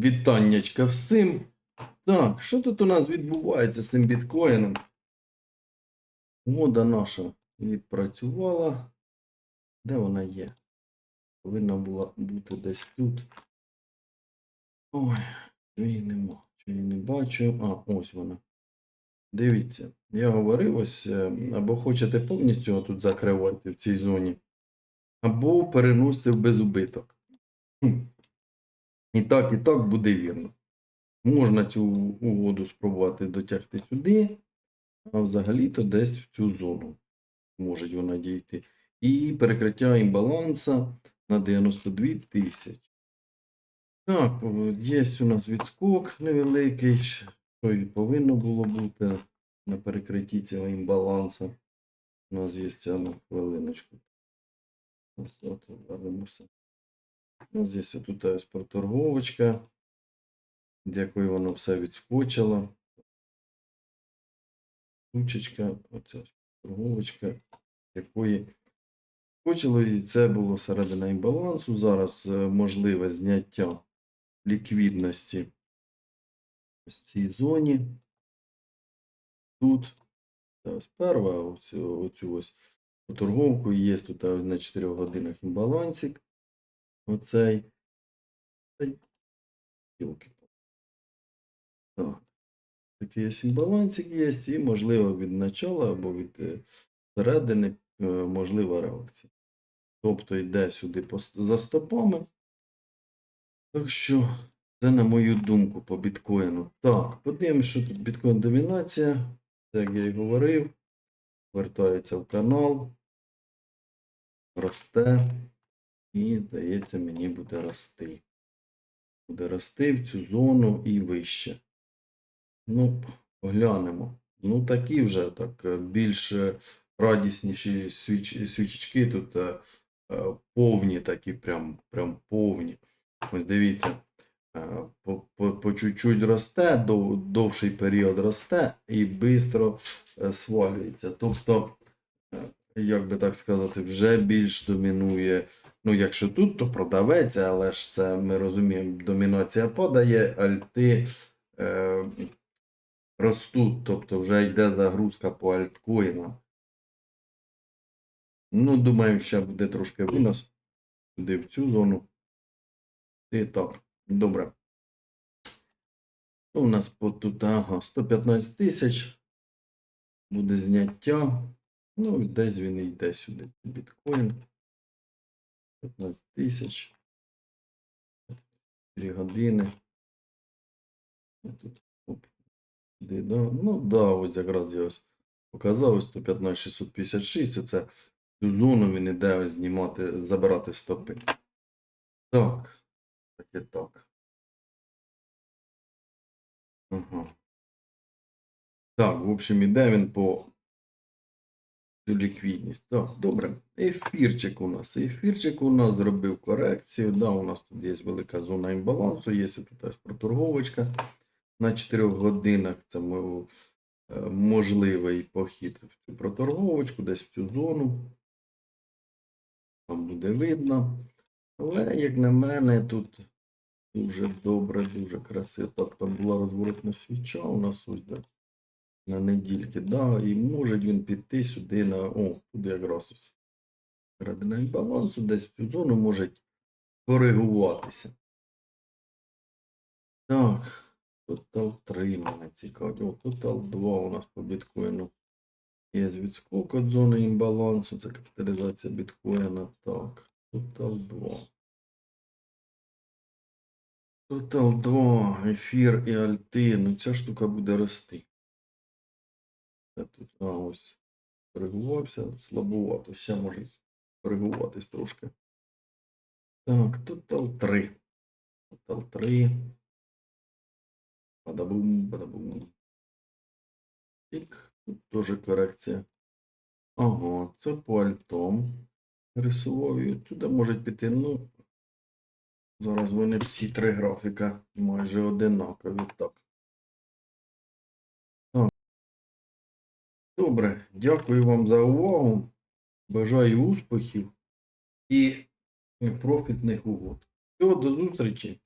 Вітаннячка всім. Так, що тут у нас відбувається з цим біткоїном? Мода наша відпрацювала. Де вона є? Повинна була бути десь тут. Ой, її нема. Чи її не бачу? А, ось вона. Дивіться, я говорив ось, е, або хочете повністю отут закривати в цій зоні, або переносити в безубиток. І так, і так буде вірно. Можна цю угоду спробувати дотягти сюди, а взагалі-то десь в цю зону може вона дійти. І перекриття імбаланса на 92 тисячі. Так, є у нас відскок невеликий, що і повинно було бути на перекритті цього імбалансу. У нас є ця на хвилиночку. Ось от, вернемося. У нас тут ось проторговочка, з якої воно все відскочило. Ручечка, оця торговочка, якої скочило, і це було середина імбалансу. Зараз е, можливе зняття ліквідності в цій зоні. Тут ось перша, оцю, оцю ось торговку є тут на 4 годинах імбалансик. Оцей. Цей. Так. Такий ось імбалансик є, і можливо від начала або від е, середини е, можлива реакція. Тобто йде сюди за стопами. Так що це на мою думку по біткоїну. Так, подивимось, що тут біткоін домінація. Як я і говорив, вертається в канал, росте. І, здається, мені буде рости. Буде рости в цю зону і вище. Ну, поглянемо. Ну, такі вже так е, більш е, радісніші свіч, свічечки тут е, е, повні такі, прям, прям повні. Ось дивіться, е, по, по, по чуть-чуть росте, дов, довший період росте і швидко свалюється. Тобто, е, як би так сказати, вже більш домінує. Ну, якщо тут, то продавець, але ж це ми розуміємо, домінація падає, альти е, ростуть, тобто вже йде загрузка по альткоїнам. Ну, думаю, ще буде трошки винос туди в цю зону. І так, добре. Що у нас по тут? Ага, 115 тисяч. Буде зняття. Ну, десь він і йде сюди. Біткоін. 15 тисяч. 4 години. Тут, оп, де, да? Ну, да, ось якраз я ось показав, ось 115 656. Оце цю зону він іде ось знімати, забирати стопи. Так. Так і так. Ага. Так, в общем, іде він по ліквідність. Так, добре. Ефірчик у нас. Ефірчик у нас зробив корекцію. Да, у нас тут є велика зона імбалансу, є тут проторговочка на 4 годинах. Це е, можливий похід в цю проторговочку, десь в цю зону. Там буде видно. Але, як на мене, тут дуже добре, дуже красиво. Так, там була розворотна свіча у нас ось на недільки. Да, і може він піти сюди на. О, туди якраз ось. Середина балансу, десь в цю зону може коригуватися. Так, Total 3 мене цікавить. О, Total 2 у нас по біткоїну. Є відскок від зони імбалансу, це капіталізація біткоїна. Так, Total 2. Total 2, ефір і альти. Ну ця штука буде рости. Це тут, а ось коригувався, слабувато. Ще може коригуватись трошки. Так, Total 3. Total 3. Бадабум, бадабум. Тик, тут теж корекція. Ага, це по альтом. Рисував і туди можуть піти, ну. Зараз вони всі три графіка майже одинакові. Так. Добре, дякую вам за увагу. Бажаю успіхів і профітних угод. Всього до зустрічі.